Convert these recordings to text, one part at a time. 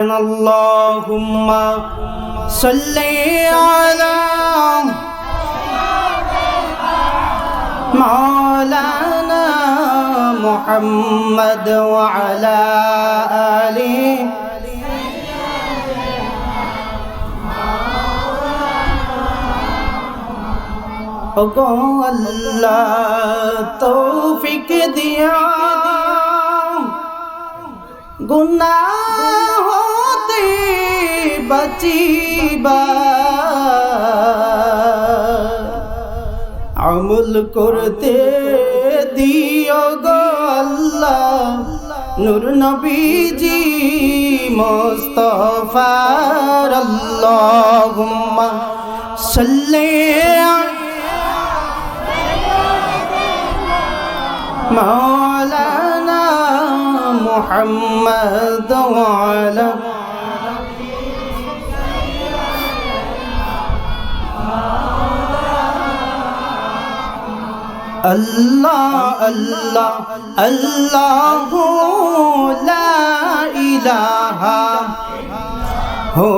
اللهم صل على مولانا محمد وعلى آله ওগো আল্লাহ তৌফিক দিয়া গুনাহ হতে বাঁচিবা। আমল করতে দিও আল্লাহ। নূর নবীজি মোস্তফার আল্লাহুম্মা সাল্লি মাওলানা মুহাম্মদ ওয়া আলা আল্লাহ আল্লাহ আল্লাহ লা ইলাহা। হো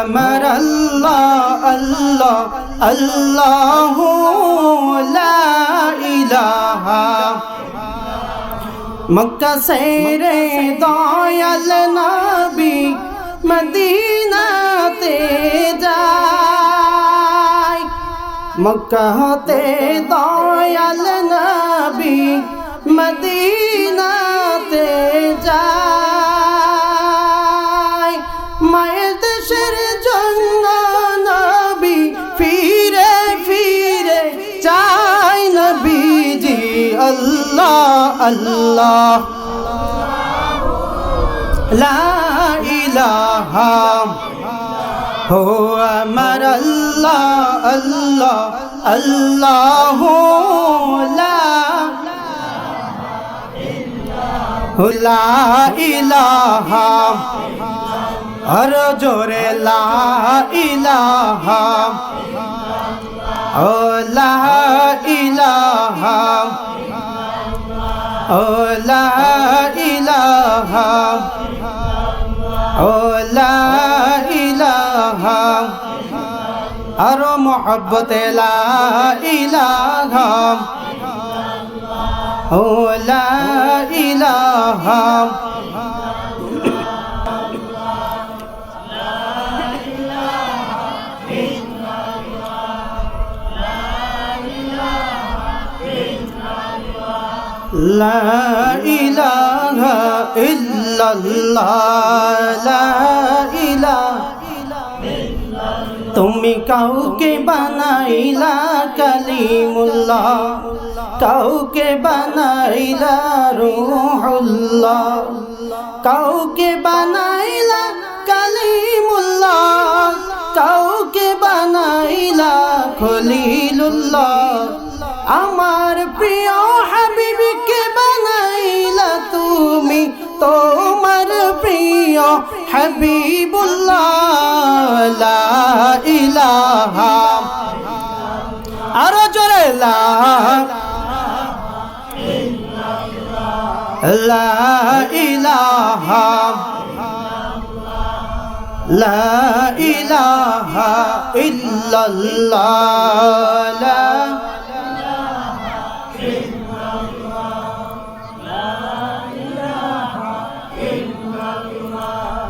আমার আল্লাহ আল্লাহ আল্লাহ লা ইলাহা। মক্কা সেরে দয়াল নবী, মদিনা মক্কা হতে দয়াল নবী মদিনাতে যায়। মায়ের দেশের জন্য নবী ফিরে ফিরে চাই নবীজি। আল্লাহ আল্লাহ। লা ইলাহা হো আমার আল্লাহ আল্লাহ আল্লাহ লা ইলাহা আর জোরে লা ইলাহা ও লা ইলাহা ও লা ইলাহা ইলাহা আর মোহব্বতে লা ইলাহা ও লা ইলাহা لا إله إلا الله لا তুমি কাউকে বানাইলা কালিমুল্লাহ। কাউকে বানাইলা রুহুল্লাহ। কাউকে বানাইলা কালিমুল্লাহ। কাউকে বানাইলা খলিলুল্লাহ। আমার প্রিয় প্রিয় হাবিবুল্লাহ ইলাহা আরও জোরে লা লা ইলাহা লা ইলাহা ইল্লাল্লাহ।